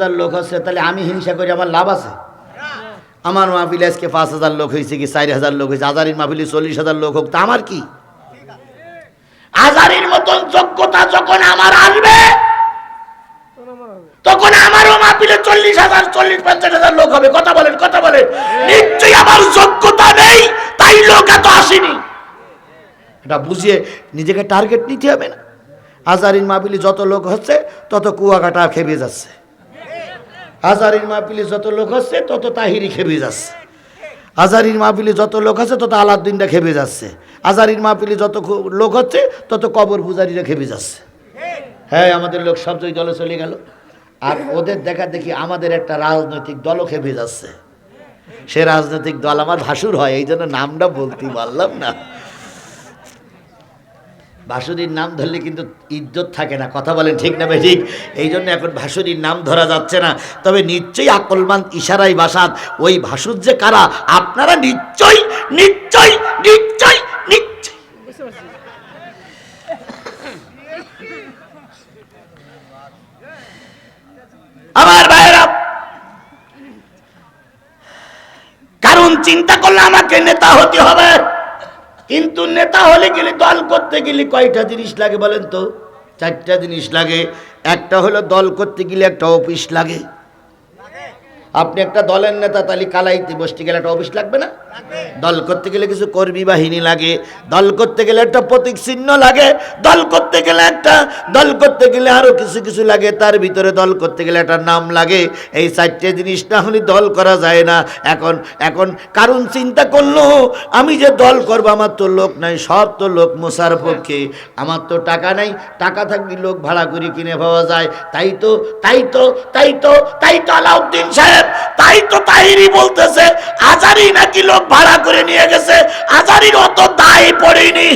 হাজার লোক হচ্ছে তাহলে আমি হিংসা করি, আমার লাভ আছে? আমার মাহফিলে আজকে পাঁচ হাজার লোক হয়েছে কি, চার হাজার লোক হয়েছে, আজারির মাহফিলে চল্লিশ হাজার লোক হোক, তা আমার কি? আজারির মতন যোগ্যতা যখন আমার আসবে, তখন আমারও মাহফিলে চল্লিশ হাজার, চল্লিশ, পঞ্চাশ হাজার লোক হবে। কথা বলেন কথা বলেন। নিশ্চয়ই আমার যোগ্যতা নেই, তাই লোক এত আসেনি। এটা বুঝিয়ে নিজেকে টার্গেট নিতে হবে না। আজারির মাহফিলে যত লোক হচ্ছে, তত কুয়াকাটা খেপে যাচ্ছে। হাজারির মাহফিলে যত লোক হচ্ছে তত তাহিরি খেপে যাচ্ছে। আজারির মাহফিলে যত লোক আছে, তত আলাদ্দিনটা খেপে যাচ্ছে। আজারির মাহফিলে যত লোক হচ্ছে, তত কবর পূজারীরা খেপে যাচ্ছে। হ্যাঁ আমাদের লোক সব জয় দলে চলে গেল। আর ওদের দেখা দেখি আমাদের একটা রাজনৈতিক দলও খেপে যাচ্ছে। সে রাজনৈতিক দল আমার ভাসুর হয় এই জন্য নামটা বলতে পারলাম না। ভাসুরির নাম ধরলে কিন্তু ইজ্জত থাকে না, কথা বলেন ঠিক না ঠিক? এই জন্য এখন ভাসুরির নাম ধরা যাচ্ছে না। তবে নিশ্চয়ই আকলমান ইশারাই বাসাত, ওই ভাসুর যে কারা, আপনারা নিশ্চয়ই নিশ্চয়ই নিশ্চয়ই নিশ্চয়ই। আমার ভাইরা কারণ চিন্তা করলে আমাকে নেতা হতে হবে। কিন্তু নেতা হলে গেলে দল করতে গেলে কয়টা জিনিস লাগে বলেন তো? চারটা জিনিস লাগে। একটা হলো দল করতে গেলে একটা অফিস লাগে। আপনি একটা দলের নেতা, তাহলে কালাইতে বসতে গেলে একটা অফিস লাগবে না? দল করতে গেলে কিছু কর্মী বাহিনী লাগে, দল করতে গেলে একটা প্রতীক চিহ্ন লাগে, দল করতে গেলে একটা, দল করতে গেলে আরও কিছু কিছু লাগে, তার ভিতরে দল করতে গেলে একটা নাম লাগে। এই চারটে জিনিস না হলে দল করা যায় না। এখন এখন কারণ চিন্তা করল, আমি যে দল করব, আমার তো লোক নাই, সব তো লোক মশার পক্ষে। আমার তো টাকা নাই, টাকা থাকলে লোক ভাড়া করে কিনে পাওয়া যায়। তাই তো তাই তো তাই তো তাই তো আলাউদ্দিন সাহেব। তাই তো তাহিরি বলতেছে, আজারি নাকি লোক ভাড়া করে নিয়ে গেছে, আজারির অত দায় পড়েনি।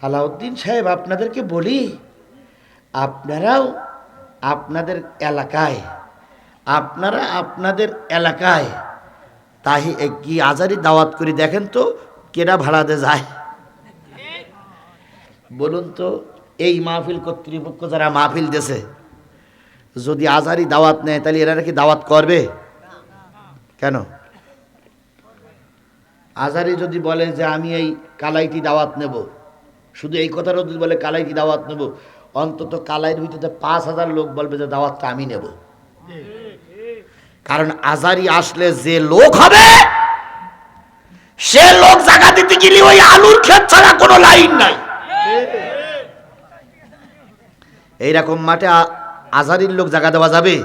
আলাউদ্দিন সাহেব, আপনাদেরকে বলি, আপনারাও আপনাদের এলাকায়, আপনারা আপনাদের এলাকায় তাহি কি আজারি দাওয়াত করে দেখেন তো, কেডা ভাড়াতে যায়। বলুন তো, এই মাহফিল কর্তৃপক্ষ যারা মাহফিল দেছে যদি আজারি দাওয়াত নেয়, তাহলে এরা কি দাওয়াত করবে? কেন? আজারি যদি বলে যে আমি এই কালাইটি দাওয়াত নেব, শুধু এই কথাটা যদি বলে কালাইটি দাওয়াত নেব, অন্তত কালাইয়ের ভিতরে পাঁচ হাজার লোক বলবে যে দাওয়াতটা আমি নেব। কারণ আজারি আসলে যে লোক হবে, সে লোক জায়গা দিতে গেলে ওই আলুর ক্ষেত ছাড়া কোনো লাইন নাই। এইরকম মাঠে আজারির লোক জায়গা দেওয়া যাবে?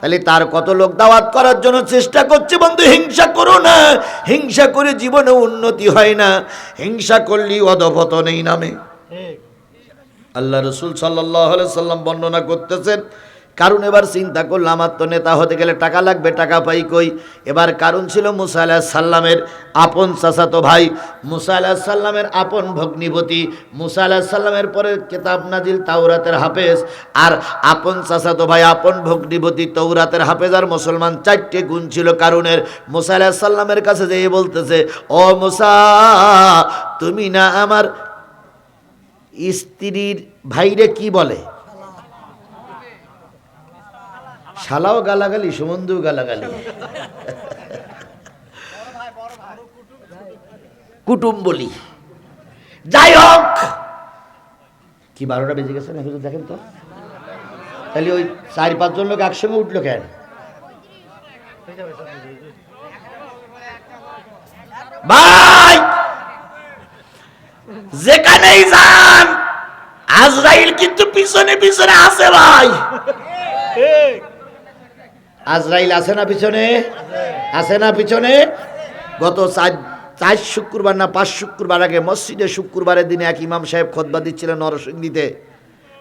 তাহলে তার কত লোক দাওয়াত করার জন্য চেষ্টা করছে বন্ধু হিংসা করো না। হিংসা করে জীবনে উন্নতি হয় না। হিংসা করলেই অধপতনেই নামে। আল্লাহ রসুল সাল্লাহ সাল্লাম বর্ণনা করতেছেন কারণ এবার চিন্তা করলাম, আমার তো নেতা হতে গেলে টাকা লাগবে, টাকা পাই কই? এবার কারণ ছিল মুসা আলাহ সাল্লামের আপন চাচাতো ভাই। মুসা আলাহ সাল্লামের আপন ভগ্নিপতি। মুসা আলাহ সাল্লামের পরে কেতাব নাজিল তাওরাতের হাফেজ। আর আপন চাচাতো ভাই, আপন ভগ্নিপতি তৌরাতের হাফেজ আর মুসলমান চারটে গুণ ছিল কারণের। মুসা আলাহ সাল্লামের কাছে যেয়ে বলতেছে, ও মুসা, তুমি না আমার স্ত্রীর ভাইরে কি বলে? শালাও গালাগালি সুমন্দু গালাগালি। কুটুম বলি। যাই হোক! কি, বারোটা বেজে গেছে না দেখেন তো। তাহলে ওই চার পাঁচজন লোক একসঙ্গে উঠল কেন? ভাই! যেখানেই যান, আজরাইল কিন্তু পিছনে পিছনে আছে, ভাই। আজরাইল আছে না পিছনে? আছে না পিছনে? গত চার চার শুক্রবার না পাঁচ শুক্রবার আগে মসজিদে শুক্রবারের দিনে এক ইমাম সাহেব খোদবা দিচ্ছিলেন নরসিংদীতে।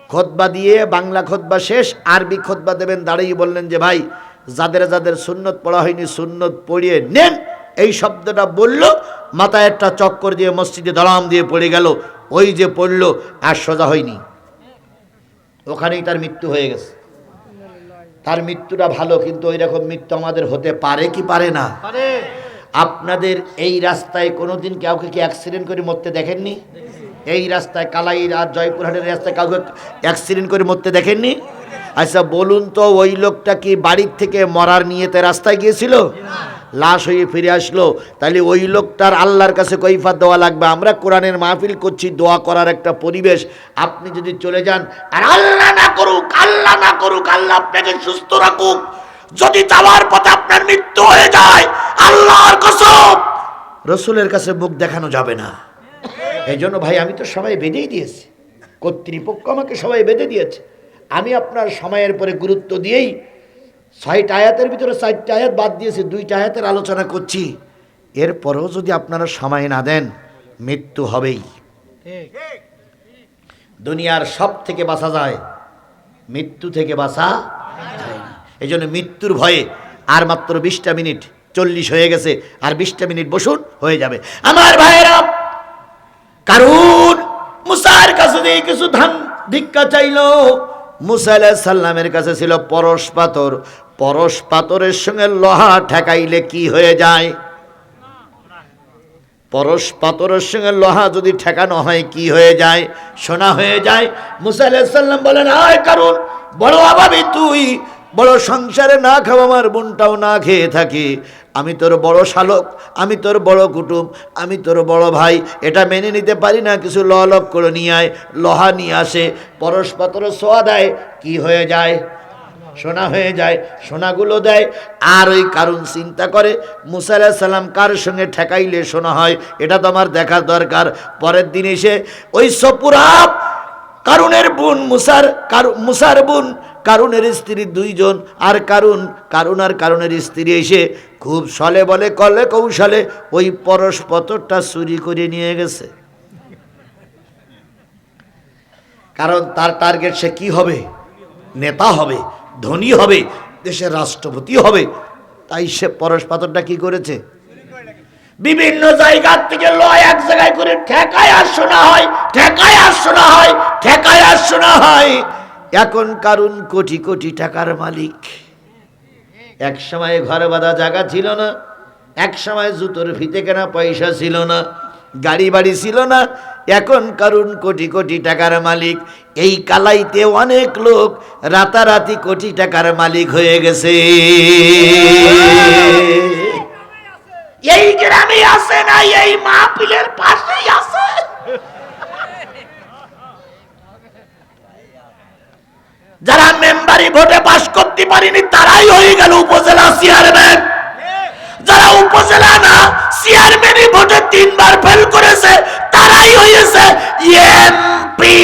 খোদবা দিয়ে বাংলা খোদবা শেষ, আরবি খোদবা দেবেন, দাঁড়িয়ে বললেন যে, ভাই, যাদের যাদের সুন্নত পড়া হয়নি, সুন্নত পড়িয়ে নেন। এই শব্দটা বলল, মাথায় একটা চক্কর দিয়ে মসজিদে দলাম দিয়ে পড়ে গেল। ওই যে পড়ল, আর সোজা হয়নি। ওখানেই তার মৃত্যু হয়ে গেছে। তার মৃত্যুটা ভালো কিন্তু ওই রকম মৃত্যু আমাদের হতে পারে কি পারে না? আপনাদের এই রাস্তায় কোনোদিন কাউকে কি অ্যাক্সিডেন্ট করে মরতে দেখেননি? এই রাস্তায় কালাই আর জয়পুরহাটের রাস্তায় কাউকে অ্যাক্সিডেন্ট করে মরতে দেখেননি? আচ্ছা বলুন তো ওই লোকটা কি বাড়ির থেকে মরার নিয়েতে রাস্তায় গিয়েছিল? লাশ হয়ে ফিরে আসলো। তাহলে ওই লোকটার আল্লাহর কাছে কৈফাত দেওয়া লাগবে। আমরা কোরআনের মাহফিল করছি, দোয়া করার একটা পরিবেশ। আপনি যদি চলে যান, আর আল্লাহ না করুক, আল্লাহ না করুক, আল্লাহ আপনাকে সুস্থ রাখুক। যদি যাওয়ার পথে আপনার মৃত্যু হয়ে যায়, আল্লাহর কসম, রসুলের কাছে মুখ দেখানো যাবে না। এই জন্য ভাই, আমি তো সবাই বেঁধেই দিয়েছি। কর্তৃপক্ষ আমাকে সবাই বেঁধে দিয়েছে। আমি আপনার সময়ের পরে গুরুত্ব দিয়েই ছয়টা আয়াতের ভিতরে চারটা আয়াত বাদ দিয়েছি দুইটা আয়াতের আলোচনা করছি। এরপরেও যদি আপনারা সময় না দেন মৃত্যু হবেই। দুনিয়ার সব থেকে বাঁচা যায় মৃত্যু থেকে বাঁচা যায় না। এই জন্য মৃত্যুর ভয়ে আর মাত্র বিশটা মিনিট চল্লিশ হয়ে গেছে আর বিশটা মিনিট বসুন হয়ে যাবে। আমার ভাইয়েরা কারণ মুসার কাছে কিছু ধান ভিক্ষা চাইলো মুসা সাল্লামের কাছে ছিল পরশ পাথর। পরশ পাথরের সঙ্গে লোহা ঠেকাইলে কি হয়ে যায়? পরশ পাথরের সঙ্গে লোহা যদি ঠেকানো হয় কি হয়ে যায়? সোনা হয়ে যায়। মুসা আলাইহিস সাল্লাম বলেন, আয় কারণ বড় অভাবী তুই। বড় সংসারে না খাওয়া আমার বোনটাও না খেয়ে থাকি। আমি তোর বড় শালক, আমি তোর বড় কুটুম, আমি তোর বড় ভাই। এটা মেনে নিতে পারি না, কিছু ললক করে নিয়ে আয়, লোহা নিয়ে আসে পরশ পাথর সোয়া দেয়, কি হয়ে যায়? সোনা হয়ে যায়, সোনাগুলো দেয়, আর ওই কারণ চিন্তা করে, মুসা সাল্লাম কার সঙ্গে ঠেকাইলে সোনা হয়, এটা তো আমার দেখার দরকার। পরের দিন এসে, ওই সপুরাব কারুনের বোন মুসার, কারু মুসার বোন কারুনের স্ত্রী দুইজন, আর কারুন কারুন আর কারুনের স্ত্রী এসে খুব সলে বলে, কলে কৌশলে ওই পরশ পতরটা চুরি করে নিয়ে গেছে। কারণ তার টার্গেট সে কি হবে? নেতা হবে, ধনী হবে, দেশের রাষ্ট্রপতি হবে। তাই সে পরশ পাথরটা কি করেছে? বিভিন্ন জায়গার থেকে লয় এক জায়গায় করে ঠেকায় আর শোনা হয়, ঠেকায় আর শোনা হয়, ঠেকায় আর শোনা হয়। এখন কারণ কোটি কোটি টাকার মালিক। এক সময় ঘর বাঁধা জায়গা ছিল না, এক সময় জুতোর ফিতে কেনা পয়সা ছিল না, গাড়ি বাড়ি ছিল না, এখন কারণ কোটি কোটি টাকার মালিক। এই কালাইতে অনেক লোক রাতারাতি কোটি টাকার মালিক হয়ে গেছে। এই গ্রামে আছে না, এই মাহফিলের পাশেই আছে। যারা মেম্বারি ভোটে পাশ করতে পারিনি, তারাই হয়ে গেল উপজেলা চেয়ারম্যান যারা উপজেলা না চেয়ারম্যানই ভোটে তিনবার ফেল করেছে, তারাই হয়েছে এমপি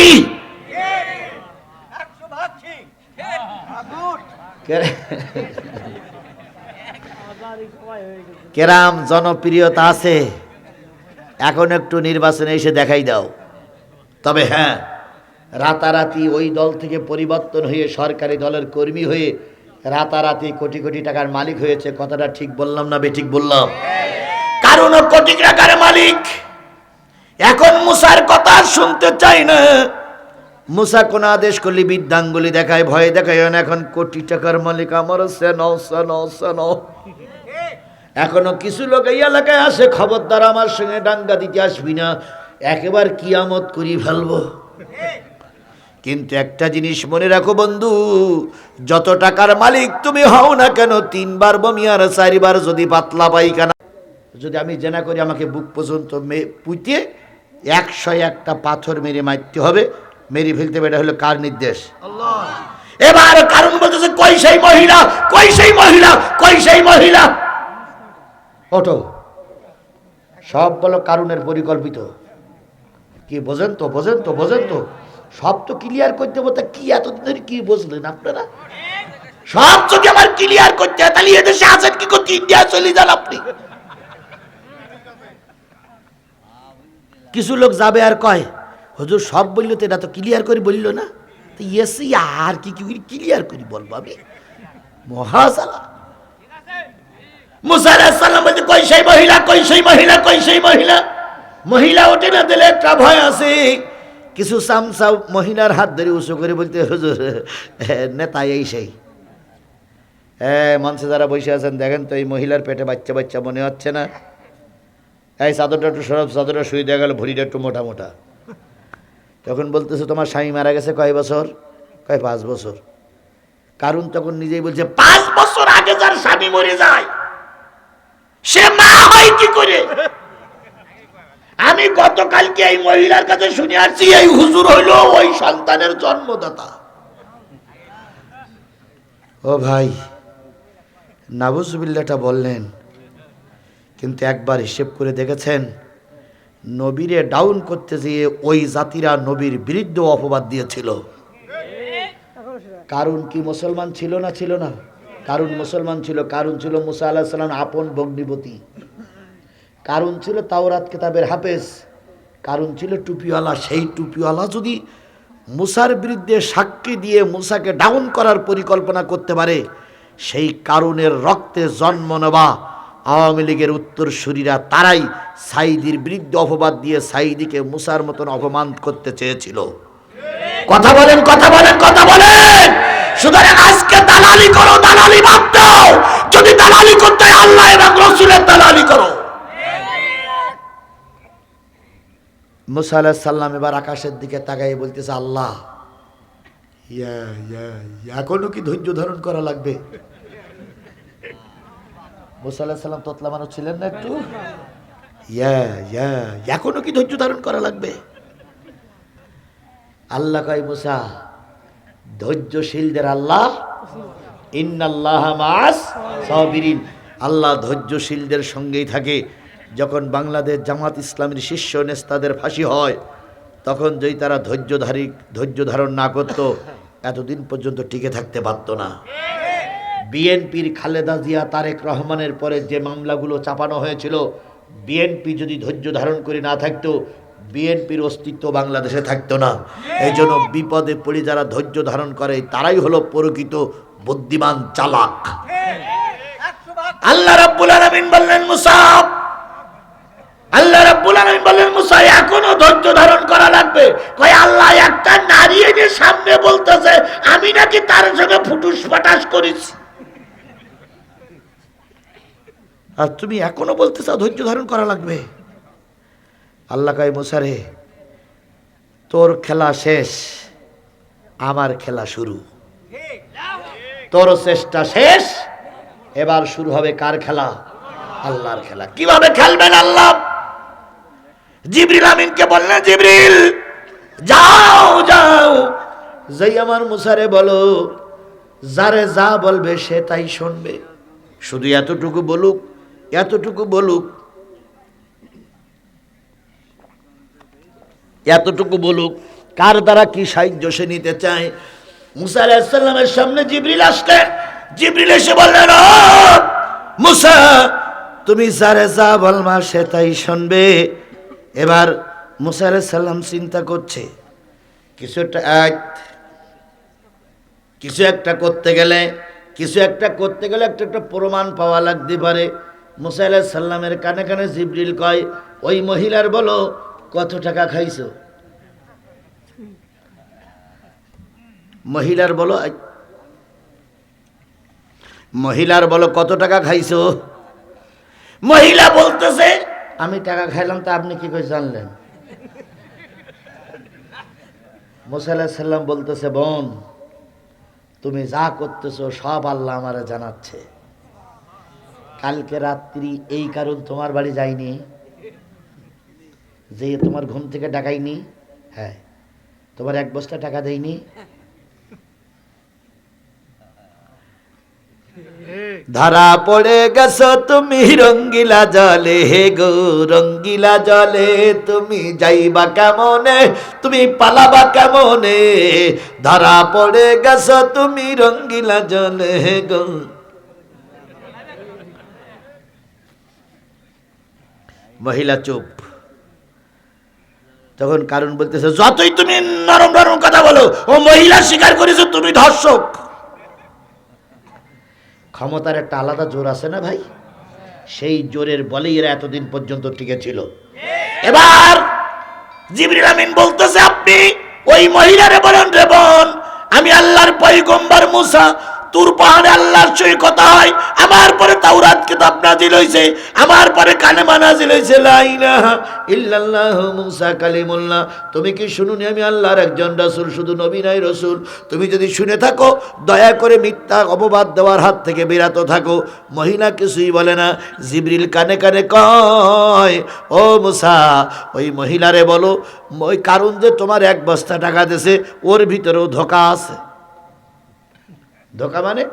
কেরাম জনপ্রিয়তা আছে। এখন একটু নির্বাচনে এসে দেখাই দাও। তবে হ্যাঁ রাতারাতি ওই দল থেকে পরিবর্তন হয়ে সরকারি দলের কর্মী হয়ে রাতারাতি কোটি কোটি টাকার মালিক হয়েছে। কথাটা ঠিক বললাম না বেঠিক বললাম? কারণ কোটি টাকার মালিক। এখন মুসার কথা শুনতে চাই না। মুসা কোন আদেশ করলি বিদ্যাঙ্গুলি দেখায়, ভয় দেখায়, এখন কোটি টাকার মালিক আমার এখনও কিছু লোক এই এলাকায় আসে খবরদার আমার সঙ্গে ডাঙ্গা দিতে আসবি না। একেবার কিয়ামত করি ফেলব। কিন্তু একটা জিনিস মনে রাখো বন্ধু যত টাকার মালিক তুমি হও না কেন তিনবার বমি আর চারিবার যদি পাতলা পাইখানা যদি আমি জেনা করি আমাকে বুক পর্যন্ত মে- পুঁতে একশো একটা পাথর মেরে মারতে হবে মেরে ফেলতে হবে এটা হলো কার নির্দেশ? এবার কারণ বলতেছে কই সেই মহিলা কই সেই মহিলা কই সেই মহিলা? ওটো সব বলো কারণের পরিকল্পিত। কি বোঝেন তো বোঝেন তো বোঝেন তো। সব তো ক্লিয়ার করতে বলতে কি এতদিন ধরে কি বুঝলেন আপনারা? সব যদি আমার ক্লিয়ার করতে তাহলে এদেশে আছেন কি করতে? ইন্ডিয়া চলে যান আপনি। কিছু লোক যাবে আর কয়, হুজুর, সব বলল তো এটা তো ক্লিয়ার করে বলল না? তো ইয়েসি আর কি কি ক্লিয়ার করি বলব আমি? মহাসালা। মুসা আলাইহিস সালাম বলতে কই সেই মহিলা, কই সেই মহিলা, কই সেই মহিলা? মহিলা ওঠে না, দিলে একটা ভয় আছে। কিছু সামসা মহিলার হাত ধরে উঁচু করে বলতে হুজুর হ্যাঁ, নেতা এই সেই হ্যাঁ মঞ্চে যারা বসে আছেন দেখেন তো এই মহিলার পেটে বাচ্চা বাচ্চা মনে হচ্ছে না। এই চাদরটা একটু সরব চাদরটা শুয়ে দেওয়া গেল ভরিটা একটু মোটা মোটা। তখন বলতেছে তোমার স্বামী মারা গেছে কয় বছর? কয় পাঁচ বছর। কারণ তখন নিজেই বলছে পাঁচ বছর আগে যার স্বামী মরে যায় সে মা হয় কি করে? আমি গতকালকে এই মহিলার কাছে শুনে আসছি, এই হুজুর হইল ওই সন্তানের জন্মদাতা। ও ভাই নাবুজবিল্লাটা বললেন, কিন্তু একবার হিসেব করে দেখেছেন, নবীরে ডাউন করতে যেয়ে ওই জাতিরা নবীর বিরুদ্ধে অপবাদ দিয়েছিল। কারণ কি মুসলমান ছিল না ছিল না? কারণ মুসলমান ছিল, কারণ ছিল মুসা আল্লাহ সাল্লাম আপন ভগ্নিপতি। কারণ ছিল তাওরাত কেতাবের হাফেজ। কারণ ছিল টুপিওয়ালা, সেই টুপিওয়ালা যদি মুসার বিরুদ্ধে সাক্ষী দিয়ে মুসাকে ডাউন করার পরিকল্পনা করতে পারে, সেই কারণের রক্তে জন্ম নেওয়া আওয়ামী লীগের উত্তরসূরিরা তারাই সাইদির বিরুদ্ধে অপবাদ দিয়ে সাইদিকে মুসার মতন অপমান করতে চেয়েছিল। কথা বলেন কথা বলেন কথা বলেন! সুতরাং আজকে দালালি করো, দালালি দাও! যদি দালালি করতে আল্লাহ এবং রসুলের দালালি করো। মুসা আলাহ সাল্লাম এবার আকাশের দিকে তাকাই বলতেছে আল্লাহ ইয়া ইয়া ইয়া, এখনও কি ধৈর্য ধারণ করা লাগবে? মুসা আলাহ সাল্লাম তোতলা মানুষ ছিলেন না একটু। ইয়া ইয়া এখনও কি ধৈর্য ধারণ করা লাগবে? আল্লাহ কয় মুসা ধৈর্যশীলদের আল্লাহ ইন্নাল্লাহ মাস সাবিরিন। আল্লাহ ধৈর্যশীলদের সঙ্গেই থাকে। যখন বাংলাদেশ জামাত ইসলামের শীর্ষ নেস্তাদের ফাঁসি হয় তখন যদি তারা ধৈর্য ধৈর্যধারী ধৈর্য ধারণ না করত এতদিন পর্যন্ত টিকে থাকতে পারত না। বিএনপির খালেদা জিয়া তারেক রহমানের পরে যে মামলাগুলো চাপানো হয়েছিল বিএনপি যদি ধৈর্য ধারণ করে না থাকতো বিএনপির অস্তিত্ব বাংলাদেশে থাকতো না। এই জন্য বিপদে পড়ে যারা ধৈর্য ধারণ করে তারাই হলো প্রকৃত বুদ্ধিমান চালাক। আল্লাহ রাব্বুল আলামিন বললেন মুসাব আল্লাহ রাব্বুল আলামিন বললেন মুসা, এখনও ধৈর্য ধারণ করা লাগবে। কয়, আল্লাহ একটা নারী এনে সামনে বলতেছে, আমি নাকি তার সঙ্গে ফুটুস ফাটাস করেছি। আর তুমি এখনও বলতে চাও ধৈর্য ধারণ করা লাগবে। আল্লাহ কয় মুসারে তোর খেলা শেষ, আমার খেলা শুরু। তোর চেষ্টা শেষ, এবার শুরু হবে কার খেলা? আল্লাহর খেলা। কীভাবে খেলবেন আল্লাহ? জিবরিল আমিনকে বললেন, জিবরিল, যাও যাও। যাই আমার মুসারে বলো, যারে যা বলবে সে তাই শুনবে। শুধু এতটুকু বলুক এতটুকু বলুক এতটুকু বলুক, কার দ্বারা কি সাহায্য সে নিতে চায়? মুসা আলাহিসাল্লামের সামনে জিবরিল আসলেন। জিবরিল এসে বললেন, "ও মুসা, তুমি যারে যা বলবা সে তাই শুনবে। এবার মুসা আলাহিসাল্লাম চিন্তা করছে, কিছু একটা এক কিছু একটা করতে গেলে, কিছু একটা করতে গেলে একটা একটা প্রমাণ পাওয়া লাগতে পারে। মুসা সাল্লামের কানে কানে জিবরিল কয়, ওই মহিলার বলো, কত টাকা খাইছো? মহিলার বলো মহিলার বলো, কত টাকা খাইছো? মহিলা বলতেছে আমি টাকা খাইলাম তা আপনি কি করে জানলেন? মুসা আলাহ বলতেছে, বোন, তুমি যা করতেছো সব আল্লাহ আমারে জানাচ্ছে। কালকে রাত্রি এই কারণ তোমার বাড়ি যায়নি, যে তোমার ঘুম থেকে ডাকাইনি হ্যাঁ তোমার এক বস্তা টাকা দেয়নি ধরা পড়ে গেছো তুমি রঙ্গিলা জলে, হে গো রঙ্গিলা জলে, তুমি যাইবা কেমনে, তুমি পালাবা কেমনে? ধরা পড়ে গেছো তুমি রঙ্গিলা জলে, হে গো। মহিলা চুপ। তখন কারণ বলতেছে, যতই তুমি নরম নরম কথা বলো, ও মহিলা স্বীকার করেছ তুমি ধর্ষক। ক্ষমতার একটা আলাদা জোর আছে না ভাই? সেই জোরের বলেই এরা এতদিন পর্যন্ত টিকে ছিল এবার জিবরিল আমিন বলতেছে, আপনি ওই মহিলারে বলেন রে বোন, আমি আল্লাহর পয়গম্বর মুসা আল্লাহর আমার পরে আমার পরে তুমি কি শুনুনি আমি আল্লাহর একজন রাসূল, শুধু নবী নাই রাসূল? তুমি যদি শুনে থাকো, দয়া করে মিথ্যা অপবাদ দেওয়ার হাত থেকে বিরত থাকো। মহিলা কিছুই বলে না, জিবরিল কানে কানে কয়, ও মুসা, ওই মহিলারে বলো, ওই কারণ যে তোমার এক বস্তা টাকা দেছে ওর ভিতরেও ধোকা আছে। ধোকা মানে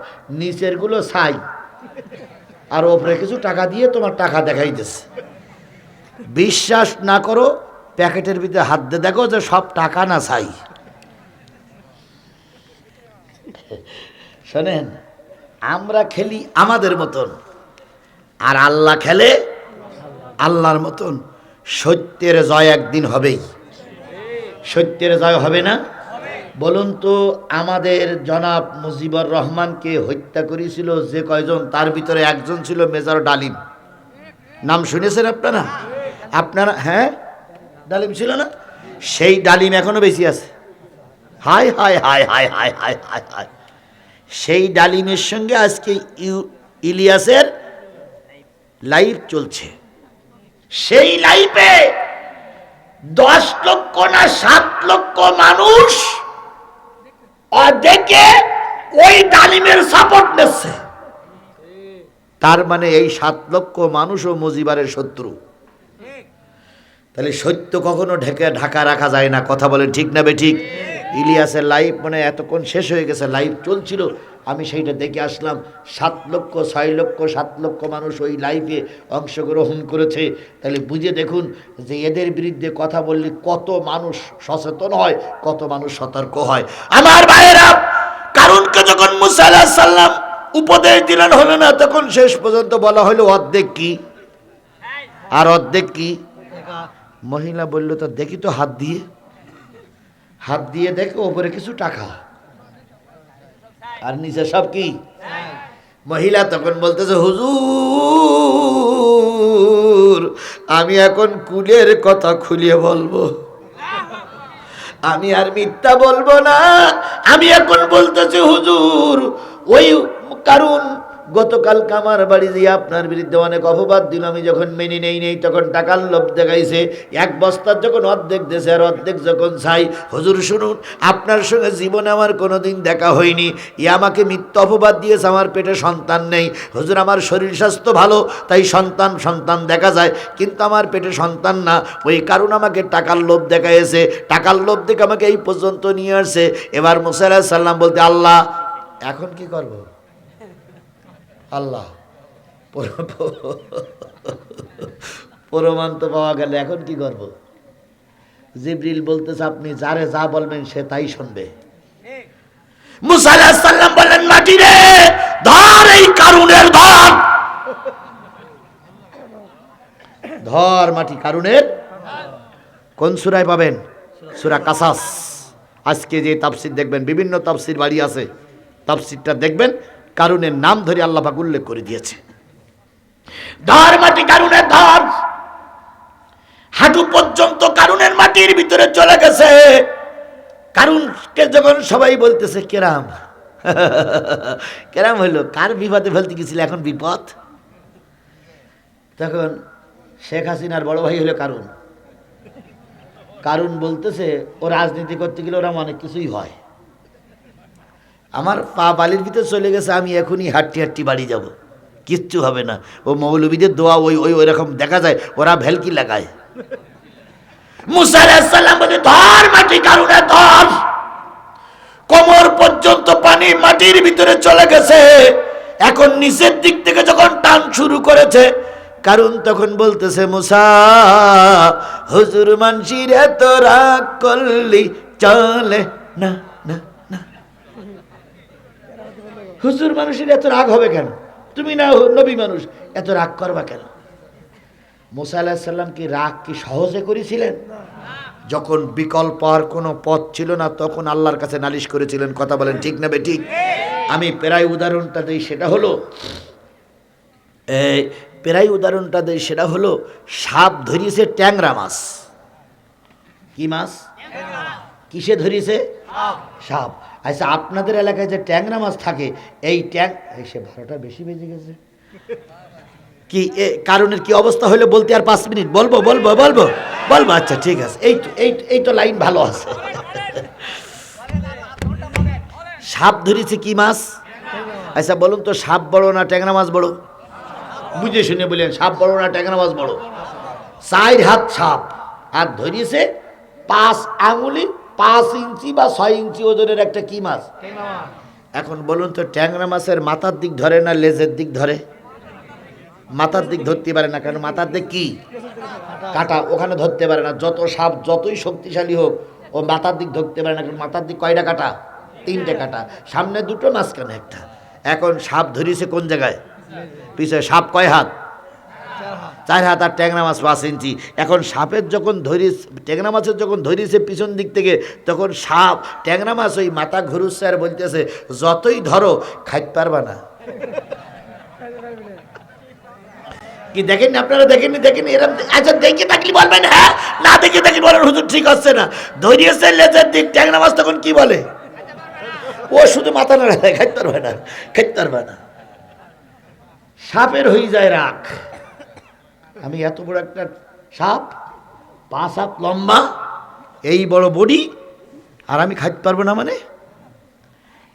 নিচেরগুলো ছাই। আর ওপরে কিছু টাকা দিয়ে তোমার টাকা দেখাইতেছে। বিশ্বাস না করো, প্যাকেটের ভিতরে হাত দিয়ে দেখো যে সব টাকা না ছাই। শোনেন, আমরা খেলি আমাদের মতন, আর আল্লাহ খেলে আল্লাহর মতন। সত্যের জয় একদিন হবেই। সত্যের জয় হবে না? বলুন তো, আমাদের জনাব মুজিবুর রহমানকে হত্যা করেছিল যে কয়জন? তার ভিতরে একজন ছিল মেজর ডালিম। নাম শুনেছেন আপনারা? আপনারা হ্যাঁ? ডালিম ছিল না? সেই ডালিম এখনও বেশি আছে। হায় হায় হায় হায় হায় হায় হায় হায় সেই ডালিমের সঙ্গে আজকে ইউ- ইলিয়াসের লাইভ চলছে। সেই লাইফে দশ লক্ষ না সাত লক্ষ মানুষ তার মানে এই সাত লক্ষ মানুষও মজিবারের শত্রু। তাহলে সত্য কখনো ঢেকে ঢাকা রাখা যায় না, কথা বলে ঠিক না বে ঠিক? ইলিয়াসের লাইভ মানে এতক্ষণ শেষ হয়ে গেছে লাইভ চলছিল। আমি সেইটা দেখে আসলাম, সাত লক্ষ, ছয় লক্ষ, সাত লক্ষ মানুষ ওই লাইভে অংশগ্রহণ করেছে। তাহলে বুঝে দেখুন যে এদের বিরুদ্ধে কথা বললে কত মানুষ সচেতন হয়, কত মানুষ সতর্ক হয়। আমার ভাইয়েরা কারণকে যখন মুসা আলাহিসাল্লাম সাল্লাম উপদেশ দিলেন, হলো না, তখন শেষ পর্যন্ত বলা হলো, অর্ধেক কি? আর অর্ধেক কি? মহিলা বলল, তো দেখি তো হাত দিয়ে। হাত দিয়ে দেখো ওপরে কিছু টাকা। আর নিচে সব কি? মহিলা তখন বলতেছে, হুজুর, আমি এখন কুলের কথা খুলিয়ে বলব। আমি আর মিথ্যা বলব না। আমি এখন বলতেছি, হুজুর, ওই কারণ গতকালকে আমার বাড়ি দিয়ে আপনার বিরুদ্ধে অনেক অপবাদ দিল। আমি যখন মেনে নেই নেই তখন টাকার লোভ দেখাইছে। এক বস্তার যখন অর্ধেক দেশে আর অর্ধেক যখন চাই, হুজুর শুনুন, আপনার সঙ্গে জীবনে আমার কোনো দিন দেখা হয়নি। ই আমাকে মিথ্যা অপবাদ দিয়েছে, আমার পেটে সন্তান নেই। হুজুর, আমার শরীর স্বাস্থ্য ভালো, তাই সন্তান সন্তান দেখা যায়। কিন্তু আমার পেটে সন্তান না। ওই কারণ আমাকে টাকার লোভ দেখাইছে। টাকার লোভ দেখে আমাকে এই পর্যন্ত নিয়ে আসছে। এবার মুসা সাল্লাম বলতে, আল্লাহ, এখন কি করব? আল্লাহ। পর- প্রমাণ তো পাওয়া গেলে, এখন কি করব? জিবরিল বলতেছে, আপনি যারে যা বলবেন সে তাই শুনবে। মুসা সাল্লাম বললেন, মাটি রে, ধর এই কারুনের ধর ধর মাটি কারুনের। কোন সুরায় পাবেন? সুরা কাসাস। আজকে যে তাফসির দেখবেন, বিভিন্ন তাফসির বাড়ি আছে। তাফসিরটা দেখবেন কারুনের নাম ধরে আল্লাহ পাক উল্লেখ করে দিয়েছে। ধর মাটি কারুনের ধর। হাঁটু পর্যন্ত কারুনের মাটির ভিতরে চলে গেছে। কারুনকে যখন সবাই বলতেছে, কেরাম। কেরাম হইল, কার বিপদে ফেলতে গেছিল? এখন বিপদ? তখন শেখ হাসিনার বড় ভাই হলো কারণ কারণ বলতেছে, ও রাজনীতি করতে গেলে ওরা অনেক কিছুই হয়। আমার পা বালির ভিতরে চলে গেছে, আমি এখনই হাঁটটি হাঁটটি বাড়ি যাব। কিচ্ছু হবে না। ও মৌলবীদের দোয়া ওই ওই ওইরকম দেখা যায়, ওরা ভেলকি লাগায়। মুসা আলাইহিস সালাম বলে, ধর মাটি কারণে ধর। কোমর পর্যন্ত পানি মাটির ভিতরে চলে গেছে। এখন নিচের দিক থেকে যখন টান শুরু করেছে কারণ তখন বলতেছে, মুসা, হুজুর মানসির এত রাগ করলি, চলে না। হুজুর মানুষের এত রাগ হবে কেন? তুমি না নবী মানুষ এত রাগ করবা কেন? মুসা আলাহিসাল্লাম কি রাগ কি সহজে করেছিলেন? যখন বিকল্প আর কোনো পথ ছিল না তখন আল্লাহর কাছে নালিশ করেছিলেন কথা বলেন ঠিক না বে ঠিক? আমি প্রায় উদাহরণটা দিই সেটা হলো প্রায় উদাহরণটা দিই সেটা হলো সাপ ধরিয়েছে ট্যাংরা মাছ। কি মাছ? কিসে ধরিয়েছে? সাপ। আচ্ছা আপনাদের এলাকায় যে ট্যাংরা মাছ থাকে, এই ট্যাং সে বারোটা বেশি বেজে গেছে। কি কারণের কি অবস্থা হলে বলতে আর পাঁচ মিনিট? বলব বলব বলব বলব আচ্ছা ঠিক আছে। এই এই এই তো লাইন ভালো আছে। সাপ ধরেছে কি মাছ? আচ্ছা বলুন তো, সাপ বড় না ট্যাংরা মাছ বড়? বুঝে শুনে বললেন সাপ বড় না ট্যাংরা মাছ বড়? চার হাত সাপ। আর ধরিয়েছে পাঁচ আঙুলি পাঁচ ইঞ্চি বা ছয় ইঞ্চি ওজনের একটা কি মাছ? এখন বলুন তো ট্যাংরা মাছের মাথার দিক ধরে না লেজের দিক ধরে? মাথার দিক ধরতে পারে না কারণ মাথার দিক কি? কাটা ওখানে ধরতে পারে না। যত সাপ যতই শক্তিশালী হোক ও মাথার দিক ধরতে পারে না কারণ মাথার দিক কয়টা কাটা? তিনটে কাটা। সামনে দুটো মাঝখানে একটা। এখন সাপ ধরিয়েছে কোন জায়গায়? পিছনে সাপ কয় হাত? চার হাত আর ট্যাংরা মাছ পাঁচ ইঞ্চি। এখন সাপের যখন ধরিস, ট্যাংরা মাছের যখন ধরিয়েছে পিছন দিক থেকে, তখন সাপ, ট্যাংরা মাছ ওই মাথা ঘুরুচ্ছে আর বলতেছে, যতই ধরো, খাইতে পারবা না। কি দেখেন আপনারা? দেখেননি দেখেননি? এরকম আচ্ছা দেখে থাকলে বলবেন হ্যাঁ? না দেখে থাকলে বলেন, হুজুর, ঠিক হচ্ছে না। ধরিয়েছে লেজের দিক, ট্যাংরা মাছ তখন কি বলে? ও শুধু মাথা নাড়া খাইতে পারবে না, খাইতে পারবে না। সাপের হয়ে যায় রাখ আমি এত বড় একটা সাপ পাঁচ হাত লম্বা, এই বড় বডি, আর আমি খাইতে পারব না মানে?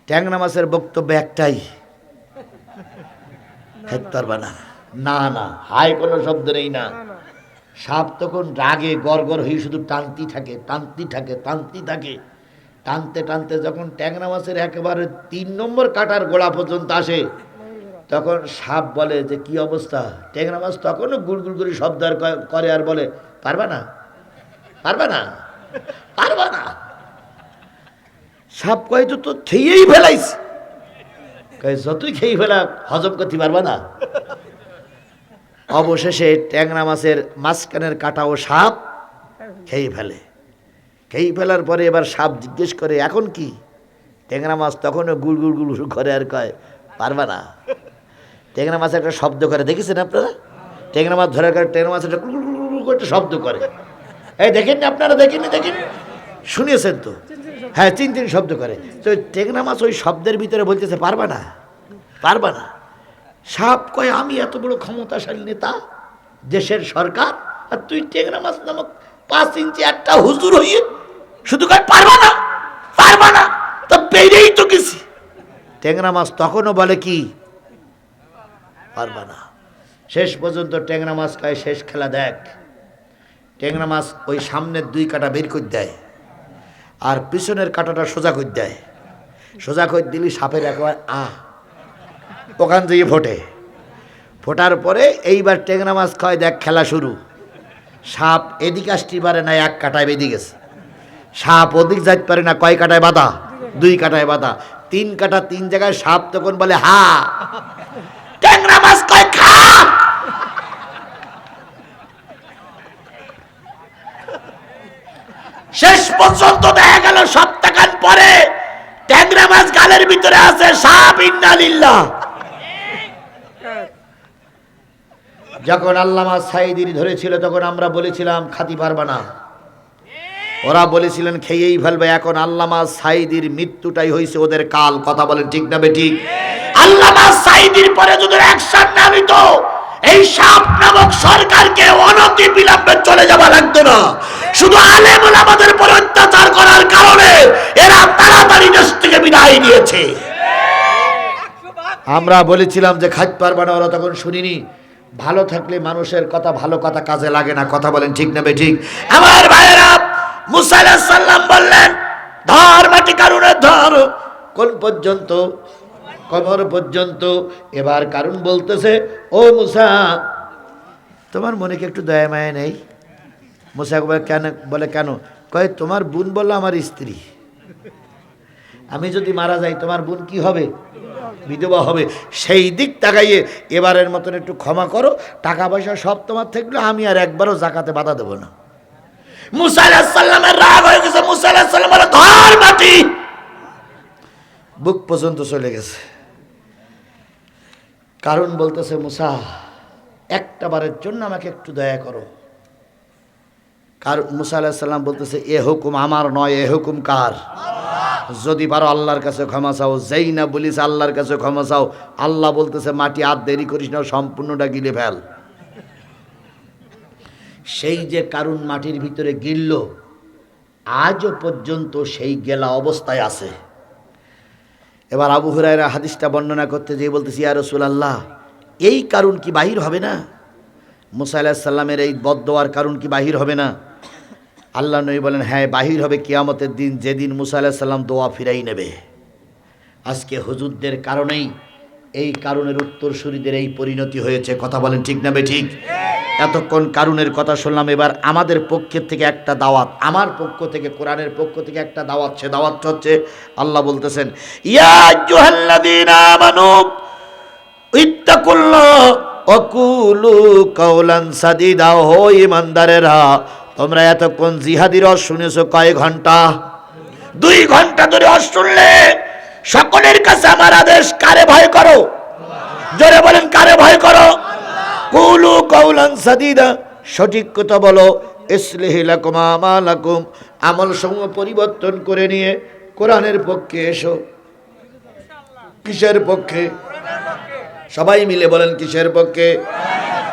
ট্যাংরা মাছের বক্তব্য একটাই, খাইতে পারবে না। না না হাই কোনো শব্দ নেই না। সাপ তখন রাগে গড় হয়ে শুধু টানতি থাকে টানতি থাকে টানতি থাকে। টানতে টানতে যখন ট্যাংরা মাছের একেবারে তিন নম্বর কাটার গোড়া পর্যন্ত আসে তখন সাপ বলে যে, কি অবস্থা? ট্যাংরা মাছ তখনও গুড়গুড় করে শব্দ করে আর বলে, পারবা না? পারবা না? পারবা না? সাপ কয়, তো তো খেয়েই ফেলাইস। কয়, যতই খেয়ে ফেলা হজম করতে পারবা না। অবশেষে ট্যাংরা মাছের মাঝখানের কাটা ও সাপ খেয়ে ফেলে। খেয়ে ফেলার পরে এবার সাপ জিজ্ঞেস করে, এখন কি? ট্যাংরা মাছ তখনও গুড় গুড় গুড় করে আর কয়, পারবা না। ট্যাংরা মাছ একটা শব্দ করে, দেখেছেন আপনারা? ট্যাংরা মাছ ধরার কারণে ট্যাংরা মাছ একটা করে একটা শব্দ করে। এই দেখেননি আপনারা? দেখেননি? দেখেন শুনিয়েছেন তো? হ্যাঁ চিন চিন শব্দ করে। তো ট্যাংরা মাছ ওই শব্দের ভিতরে বলতেছে, পারবা না? পারবা না? সাপ কয়, আমি এত বড় ক্ষমতাশালী নেতা, দেশের সরকার, আর তুই টেংরা মাছ নামক পাঁচ ইঞ্চি একটা হুজুর হইয়ে শুধু কয়, পারবা না? পারবা না? তো পেরেই তো গেছি। ট্যাংরা মাছ তখনও বলে কি পারবা না। শেষ পর্যন্ত ট্যাংরা মাছ খায়, শেষ খেলা দেখ। ট্যাংরা মাছ ওই সামনের দুই কাটা বের করে দেয় আর পিছনের কাটাটা সোজা করে দেয়। সোজা করে দিলি সাপের একবার আ। ওখান থেকে ফোটে। ফোটার পরে এইবার টেংরা মাছ খায়, দেখ খেলা শুরু। সাপ এদিকে আসতে পারে না, এক কাটায় বেঁধে গেছে। সাপ ওদিক যাইতে পারে না, কয় কাটায় বাধা? দুই কাটায় বাধা। তিন কাটা তিন জায়গায় সাপ তখন বলে, হা! ট্যাংরা মাছ কয় খা। শেষ পর্যন্ত দেখা গেল পরে ট্যাংরা মাছ গালের ভিতরে আছে, সাপ যখন আল্লামা সাইদির ধরেছিল, তখন আমরা বলেছিলাম, খাতি পারবা না। ওরা বলেছিলেন, খেয়েই ফেলবে। এখন আল্লামা সাইদির মৃত্যুটাই হয়েছে ওদের কাল। কথা বলেন ঠিক না ঠিক? আল্লামা সাইদির পরে যদি অ্যাকশন না নিত, এই সাপ নামক সরকারকে অনতি বিলম্বে চলে যাওয়া লাগতো না। শুধু আলেমুল আমাদের উপর অত্যাচার করার কারণে এরা তাড়াতাড়ি দেশ থেকে বিদায় নিয়েছে। আমরা বলেছিলাম যে খাইতে পারবে না, ওরা তখন শুনিনি। ভালো থাকলে মানুষের কথা, ভালো কথা কাজে লাগে না, কথা বলেন ঠিক না ঠিক। আমার ভাইয়েরা সালাম বললেন, ধর মাটি কারণে ধর। কোন পর্যন্ত কবর পর্যন্ত। এবার কারণ বলতেছে, ও মুসা, তোমার মনে কি একটু দয়া মায়া নেই? মুসা কেন বলে, কেন? কয়, তোমার বোন বলল আমার স্ত্রী। আমি যদি মারা যাই, তোমার বোন কি হবে? বিধবা হবে। সেই দিক তাকাইয়ে এবারের মতন একটু ক্ষমা করো টাকা পয়সা সব তোমার থাকলে আমি আর একবারও জাকাতে বাধা দেবো না। রাগ হয়ে গেছে বুক পর্যন্ত চলে গেছে। কারণ বলতেছে, মুসা, একটা বারের জন্য আমাকে একটু দয়া করো। কারণ মুসা আলাহিসাল্লাম বলতেছে, এ হুকুম আমার নয়, এ হুকুম কার? যদি পারো আল্লাহর কাছে ক্ষমা চাও যেই না বলিস আল্লাহর কাছে ক্ষমা চাও, আল্লাহ বলতেছে, মাটি আর দেরি করিস না, সম্পূর্ণটা গিলে ফেল। সেই যে কারুন মাটির ভিতরে গিলল, আজও পর্যন্ত সেই গেলা অবস্থায় আছে। এবার আবু হুরায়রা হাদিসটা বর্ণনা করতে যেয়ে বলতেছি, ইয়া রাসূলুল্লাহ, এই কারণ কি বাহির হবে না? মুসা আলাহিস সাল্লামের এই বদদোয়ার কারণ কি বাহির হবে না? আল্লাহ নবী বলেন হ্যাঁ বাহির হবে কিয়ামতের দিন, যেদিন মুসা সাল্লাম দোয়া ফিরাই নেবে। আজকে হুজুরদের কারণেই এই কারণের উত্তরসূরিদের এই পরিণতি হয়েছে। কথা বলেন ঠিক না বে ঠিক? এতক্ষণ কারণের কথা শুনলাম, এবার আমাদের পক্ষের থেকে একটা দাওয়াত, আমার পক্ষ থেকে, কোরআনের পক্ষ থেকে একটা দাওয়াত, সে দাওয়াতটা হচ্ছে আল্লাহ বলতেছেন ইমানদারেরা তোমরা এতক্ষণ জিহাদির রস শুনেছো কয় ঘণ্টা? দুই ঘণ্টা ধরে রস শুনলে সকলের কাছে আমার আদেশ, কারে ভয় করো? জোরে বলেন, কারে ভয় করো? কুলু কৌলান সাদিদা। সঠিক কথা বলো, ইসলিহি লাকুম আমালাকুম। আমল সমূহ পরিবর্তন করে নিয়ে কোরআনের পক্ষে এসো। কিসের পক্ষে? সবাই মিলে বলেন কিসের পক্ষে?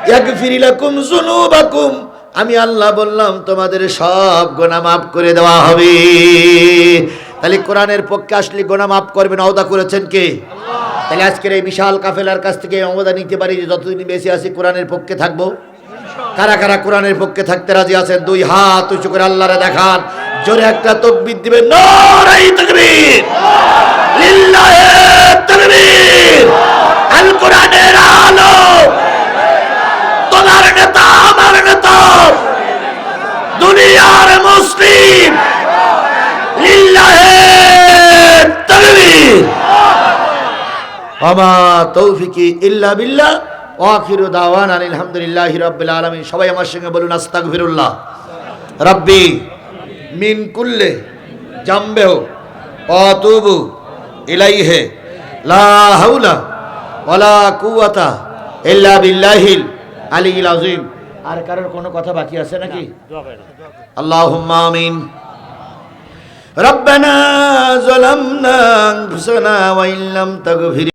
ইয়াগফিরিলাকুম যুনুবাকুম। আমি আল্লাহ বললাম, তোমাদের সব গোনা মাফ করে দেওয়া হবে। তাহলে কোরআনের পক্ষে আসলে গোনা মাফ করবেন অদা করেছেন কে? তাহলে আজকের এই বিশাল কাফেলার কাছ থেকে অবদা নিতে পারি যে যতদিন বেশি আছি কোরআনের পক্ষে থাকব। কারা কারা কোরআনের পক্ষে থাকতে রাজি আছেন? দুই হাত উঁচু করে আল্লাহরে দেখান। জোরে একটা তকবির দিবেন, নারাই তকবীর। লিল্লাহে তকবীর। আল কোরআনের আলো। তোমার নেতা, আমার নেতা। দুনিয়ার মুসলিম। লিল্লাহে তকবীর আমা তৌফিকি ইল্লা বিল্লাহ। ওয়াখিরু দাওয়ান আলহামদুলিল্লাহি রাব্বিল আলামিন। সবাই আমার সঙ্গে বলুন আস্তাগফিরুল্লাহ। রাব্বি মিন কুল্লে জামবেহ অতুবু ইলাইহে। লা হাওলা ওয়ালা কুওয়াতা ইল্লা বিল্লাহিল আলিয়িল আযীম। আর কারোর কোনো কথা বাকি আছে নাকি? আল্লাহুম্মা আমিন। ربنا ظلمنا أنفسنا وإن لم تغفر